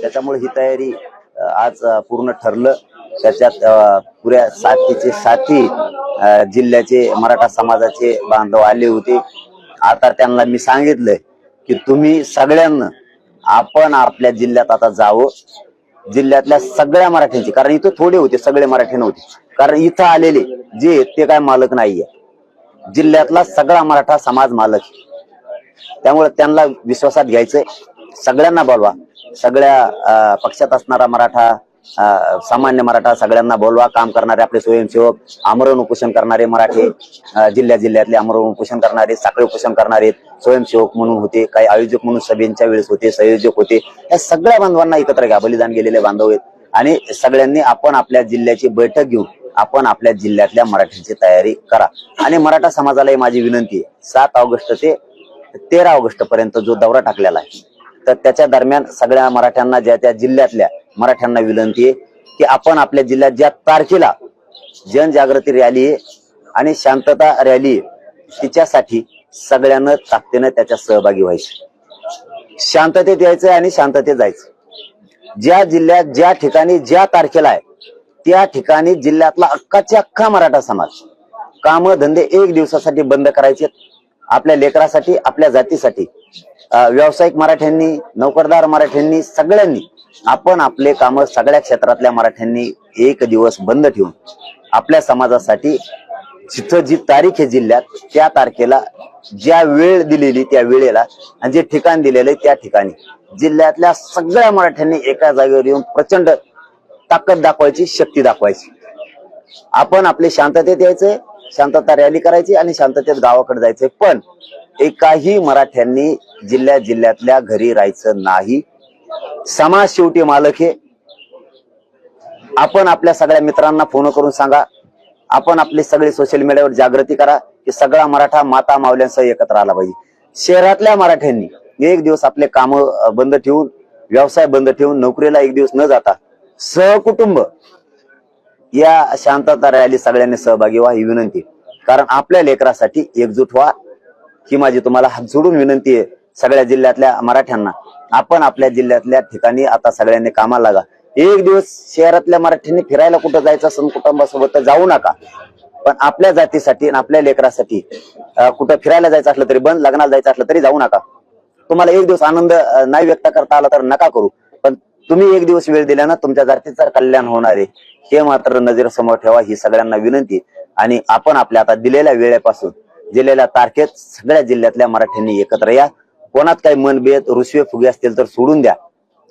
त्याच्यामुळे ही तयारी आज पूर्ण ठरलं. त्याच्यात पुऱ्या साथीचे साथी जिल्ह्याचे मराठा समाजाचे बांधव आले होते. आता त्यांना मी सांगितलंय की तुम्ही सगळ्यांना आपण आपल्या जिल्ह्यात आता जावं. जिल्ह्यातल्या सगळ्या मराठ्यांची कारण इथं थोडे होते सगळे मराठी नव्हते. कारण इथं आलेले जे ते काय मालक नाहीये. जिल्ह्यातला सगळा मराठा समाज मालक त्यामुळे त्यांना विश्वासात घ्यायचंय. सगळ्यांना बोलवा. सगळ्या पक्षात असणारा मराठा सामान्य मराठा सगळ्यांना बोलवा. काम करणारे आपले स्वयंसेवक आमरण उपोषण करणारे मराठे जिल्ह्या जिल्ह्यातले आमरण उपोषण करणारे साखळी उपोषण करणारे स्वयंसेवक म्हणून होते काही आयोजक म्हणून सभेच्या वेळेस होते संयोजक होते. या सगळ्या बांधवांना एकत्र घ्या. बलिदान गेलेले बांधव आहेत. आणि सगळ्यांनी आपण आपल्या जिल्ह्याची बैठक घेऊन आपण आपल्या जिल्ह्यातल्या मराठीची तयारी करा. आणि मराठा समाजालाही माझी विनंती आहे. सात ऑगस्ट ते तेरा ऑगस्ट पर्यंत जो दौरा टाकलेला आहे तर त्याच्या दरम्यान सगळ्या मराठ्यांना ज्या त्या जिल्ह्यातल्या मराठ्यांना विनंती आहे की आपण आपल्या जिल्ह्यात ज्या तारखेला जनजागृती रॅली आहे आणि शांतता रॅली आहे तिच्यासाठी सगळ्यांना ताकदीनं त्याच्यात सहभागी व्हायचे. शांततेत यायचं आणि शांततेत जायचं. ज्या जिल्ह्यात ज्या ठिकाणी ज्या तारखेला आहे त्या ठिकाणी जिल्ह्यातला अख्खाच्या अख्खा मराठा समाज काम धंदे एक दिवसासाठी बंद करायचे आपल्या लेकरासाठी आपल्या जातीसाठी व्यावसायिक मराठ्यांनी नोकरदार मराठ्यांनी सगळ्यांनी आपण आपले काम सगळ्या क्षेत्रातल्या मराठ्यांनी एक दिवस बंद ठेवून आपल्या समाजासाठी जिथं जी तारीख आहे जिल्ह्यात त्या तारखेला ज्या वेळ दिलेली त्या वेळेला आणि जे ठिकाण दिलेलं त्या ठिकाणी जिल्ह्यातल्या सगळ्या मराठ्यांनी एका जागेवर येऊन प्रचंड ताकद दाखवायची शक्ती दाखवायची. आपण आपले शांततेत यायचंय शांतता रॅली करायची आणि शांततेत गावाकडे जायचे पण एकाही मराठ्यांनी जिल्ह्या जिल्ह्यातल्या घरी राहायचं नाही. समाज शेवटी मालक हे आपण आपल्या सगळ्या मित्रांना फोन करून सांगा. आपण आपली सगळी सोशल मीडियावर जागृती करा की सगळा मराठा माता मावल्यांसह एकत्र आला पाहिजे. शहरातल्या मराठ्यांनी एक दिवस आपले काम बंद ठेवून व्यवसाय बंद ठेवून नोकरीला एक दिवस न जाता सहकुटुंब या शांतता रॅली सगळ्यांनी सहभागी व्हा ही विनंती. कारण आपल्या लेकरासाठी एकजूट व्हा. ही माझी तुम्हाला हात जोडून विनंती आहे सगळ्या जिल्ह्यातल्या मराठ्यांना. आपण आपल्या जिल्ह्यातल्या ठिकाणी आता सगळ्यांनी कामाला लागा. एक दिवस शहरातल्या मराठ्यांनी फिरायला कुठं जायचं असं कुटुंबासोबत जाऊ नका. पण आपल्या जातीसाठी आणि आपल्या लेकरासाठी कुठं फिरायला जायचं असलं तरी बंद लग्नाला जायचं असलं तरी जाऊ नका. तुम्हाला एक दिवस आनंद नाही व्यक्त करता आला तर नका करू. पण तुम्ही एक दिवस वेळ दिल्यानं तुमच्या जातीचं कल्याण होणार आहे. हे मात्र नजरेसमोर ठेवा ही सगळ्यांना विनंती. आणि आपण आपल्या आता दिलेल्या वेळेपासून दिलेल्या तारखेत सगळ्या जिल्ह्यातल्या मराठ्यांनी एकत्र या. कोणात काही मनभेद रुसवे फुगे असतील तर सोडून द्या.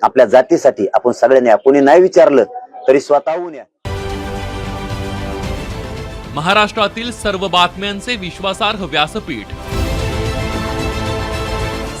आपल्या जातीसाठी आपण सगळ्यांनी कोणी नाही विचारलं तरी स्वतःहून या. महाराष्ट्रातील सर्व बातम्यांचे विश्वासार्ह व्यासपीठ.